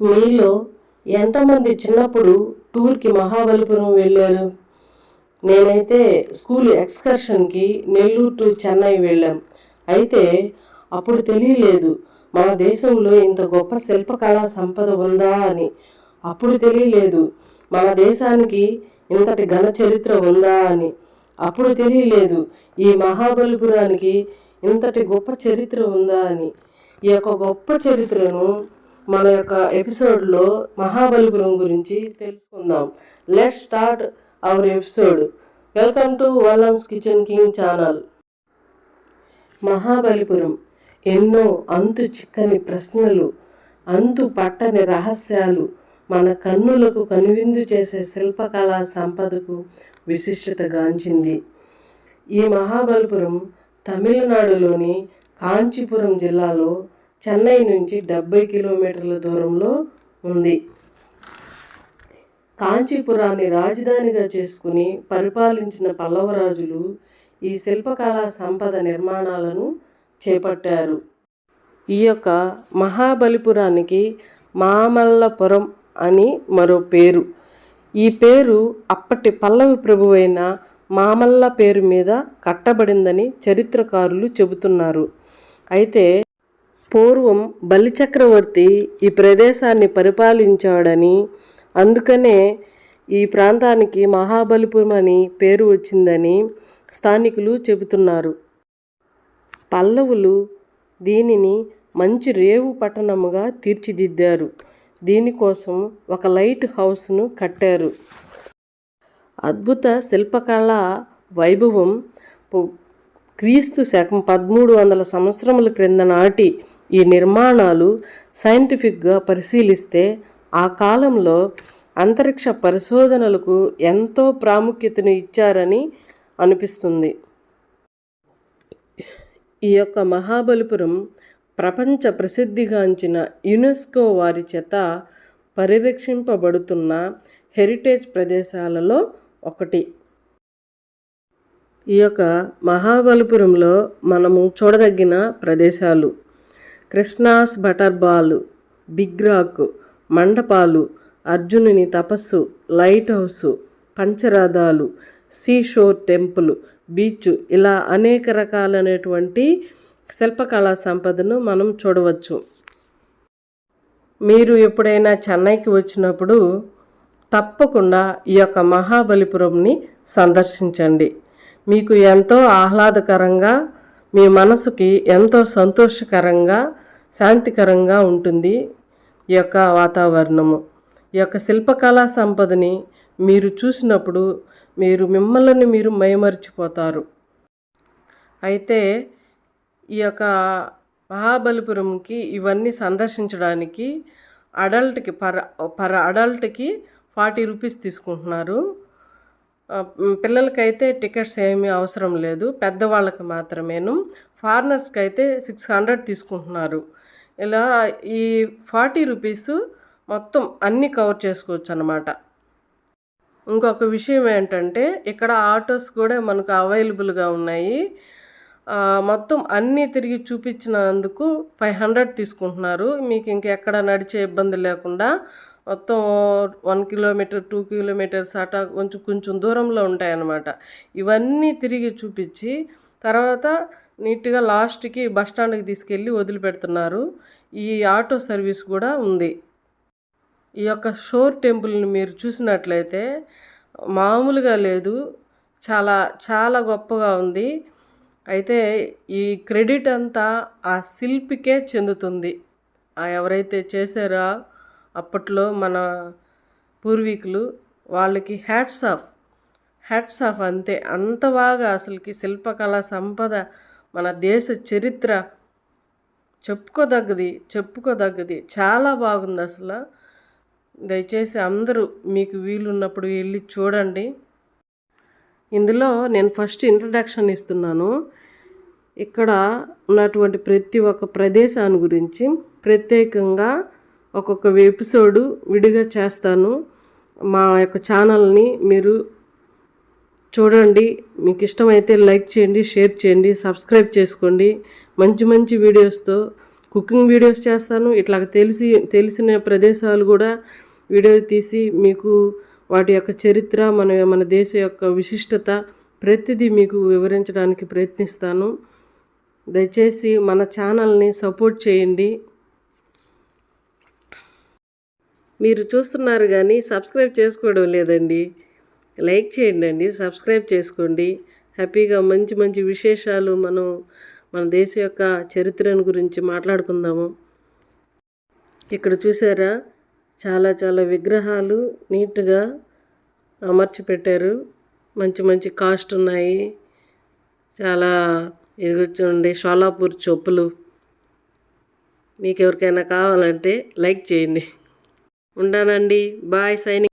మీలో ఎంతమంది చిన్నప్పుడు టూర్కి మహాబలిపురం వెళ్ళారు? నేనైతే స్కూల్ ఎక్స్కర్షన్కి నెల్లూరు టు చెన్నై వెళ్ళాం. అయితే అప్పుడు తెలియలేదు మన దేశంలో ఇంత గొప్ప శిల్పకళా సంపద ఉందా అని. అప్పుడు తెలియలేదు మన దేశానికి ఇంతటి ఘన చరిత్ర ఉందా అని. అప్పుడు తెలియలేదు ఈ మహాబలిపురానికి ఇంతటి గొప్ప చరిత్ర ఉందా అని. ఈ యొక్క గొప్ప చరిత్రను మన యొక్క ఎపిసోడ్లో మహాబలిపురం గురించి తెలుసుకుందాం. Let start our episode welcome to Vallam's kitchen king channel Mahabalipuram. ఎన్నో అంతు చిక్కని ప్రశ్నలు అంతు పట్టని రహస్యాలు మన కన్నులకు కనువిందు చేసే శిల్పకళా సంపదకు విశిష్టతగాంచింది ఈ మహాబలిపురం తమిళనాడులోని కాంచీపురం జిల్లాలో చెన్నై నుంచి డెబ్బై కిలోమీటర్ల దూరంలో ఉంది. కాంచీపురాన్ని రాజధానిగా చేసుకుని పరిపాలించిన పల్లవరాజులు ఈ శిల్పకళా సంపద నిర్మాణాలను చేపట్టారు. ఈ యొక్క మహాబలిపురానికి మామల్లపురం అని మరో పేరు. ఈ పేరు అప్పటి పల్లవి ప్రభువైన మామల్ల పేరు మీద కట్టబడిందని చరిత్రకారులు చెబుతున్నారు. అయితే పూర్వం బలిచక్రవర్తి ఈ ప్రదేశాన్ని పరిపాలించాడని అందుకనే ఈ ప్రాంతానికి మహాబలిపురం అని పేరు వచ్చిందని స్థానికులు చెబుతున్నారు. పల్లవులు దీనిని మంచి రేవు పట్టణముగా తీర్చిదిద్దారు. దీనికోసం ఒక లైట్ హౌస్ను కట్టారు. అద్భుత శిల్పకళ వైభవం క్రీస్తు శకం పదమూడు వందల సంవత్సరముల క్రింద నాటి ఈ నిర్మాణాలు సైంటిఫిక్గా పరిశీలిస్తే ఆ కాలంలో అంతరిక్ష పరిశోధనలకు ఎంతో ప్రాముఖ్యతను ఇచ్చారని అనిపిస్తుంది. ఈ యొక్క మహాబలిపురం ప్రపంచ ప్రసిద్ధిగాంచిన యునెస్కో వారి చేత పరిరక్షింపబడుతున్న హెరిటేజ్ ప్రదేశాలలో ఒకటి. ఈ యొక్క మహాబలిపురంలో మనము చూడదగిన ప్రదేశాలు Krishna's butter ball big rock మండపాలు అర్జునుని తపస్సు లైట్ హౌస్ పంచరథాలు సీషోర్ టెంపుల్ బీచ్ ఇలా అనేక రకాలైనటువంటి శిల్పకళా సంపదను మనం చూడవచ్చు. మీరు ఎప్పుడైనా చెన్నైకి వచ్చినప్పుడు తప్పకుండా ఈ యొక్క మహాబలిపురంని సందర్శించండి. మీకు ఎంతో ఆహ్లాదకరంగా మీ మనసుకి ఎంతో సంతోషకరంగా శాంతికరంగా ఉంటుంది ఈ యొక్క వాతావరణము. ఈ యొక్క శిల్పకళా సంపదని మీరు చూసినప్పుడు మీరు మిమ్మల్ని మీరు మైమర్చిపోతారు. అయితే ఈ యొక్క మహాబలిపురంకి ఇవన్నీ సందర్శించడానికి అడల్ట్కి పర్ పర్ అడల్ట్కి ఫార్టీ రూపీస్ తీసుకుంటున్నారు. పిల్లలకైతే టికెట్స్ ఏమీ అవసరం లేదు. పెద్దవాళ్ళకి మాత్రమేను. ఫారినర్స్కి అయితే సిక్స్ హండ్రెడ్ తీసుకుంటున్నారు. ఇలా ఈ ఫార్టీ రూపీస్ మొత్తం అన్నీ కవర్ చేసుకోవచ్చు అనమాట ఇంకొక విషయం ఏంటంటే ఇక్కడ ఆటోస్ కూడా మనకు అవైలబుల్గా ఉన్నాయి. మొత్తం అన్నీ తిరిగి చూపించినందుకు ఫైవ్ హండ్రెడ్ తీసుకుంటున్నారు. మీకు ఇంకెక్కడ నడిచే ఇబ్బంది లేకుండా మొత్తం వన్ కిలోమీటర్ టూ కిలోమీటర్స్ అటా కొంచెం కొంచెం దూరంలో ఉంటాయన్నమాట. ఇవన్నీ తిరిగి చూపించి తర్వాత నీట్గా లాస్ట్కి బస్ స్టాండ్కి తీసుకెళ్ళి వదిలిపెడుతున్నారు. ఈ ఆటో సర్వీస్ కూడా ఉంది. ఈ యొక్క షోర్ టెంపుల్ని మీరు చూసినట్లయితే మామూలుగా లేదు. చాలా చాలా గొప్పగా ఉంది. అయితే ఈ క్రెడిట్ అంతా ఆ శిల్పికే చెందుతుంది. ఎవరైతే చేశారో అప్పట్లో మన పూర్వీకులు వాళ్ళకి హ్యాట్స్ ఆఫ్. హ్యాట్స్ ఆఫ్ అంతే. అంత బాగా అసలుకి శిల్పకళా సంపద మన దేశ చరిత్ర చెప్పుకోదగ్గది చెప్పుకోదగ్గది. చాలా బాగుంది అసలు. దయచేసి అందరూ మీకు వీలున్నప్పుడు వెళ్ళి చూడండి. ఇందులో నేను ఫస్ట్ ఇంట్రడక్షన్ ఇస్తున్నాను. ఇక్కడ ఉన్నటువంటి ప్రతి ఒక్క ప్రదేశాన్ని గురించి ప్రత్యేకంగా ఒక్కొక్క ఎపిసోడు విడిగా చేస్తాను. మా యొక్క ఛానల్ని మీరు చూడండి మీకు ఇష్టమైతే లైక్ చేయండి షేర్ చేయండి సబ్స్క్రైబ్ చేసుకోండి. మంచి మంచి వీడియోస్తో కుకింగ్ వీడియోస్ చేస్తాను. ఇట్లా తెలిసి తెలిసిన ప్రదేశాలు కూడా వీడియో తీసి మీకు వాటి యొక్క చరిత్ర మన మన దేశ యొక్క విశిష్టత ప్రతిదీ మీకు వివరించడానికి ప్రయత్నిస్తాను. దయచేసి మన ఛానల్ని సపోర్ట్ చేయండి. మీరు చూస్తున్నారు కానీ సబ్స్క్రైబ్ చేసుకోవడం లేదండి. లైక్ చేయండి అండి సబ్స్క్రైబ్ చేసుకోండి. హ్యాపీగా మంచి మంచి విశేషాలు మనం మన దేశం యొక్క చరిత్రను గురించి మాట్లాడుకుందాము. ఇక్కడ చూసారా? చాలా చాలా విగ్రహాలు నీట్గా అమర్చి పెట్టారు మంచి మంచి కాస్ట్ ఉన్నాయి. చాలా ఇది షోలాపూర్ చెప్పులు. మీకు ఎవరికైనా కావాలంటే లైక్ చేయండి. ఉంటానండి బాయ్ సైనింగ్.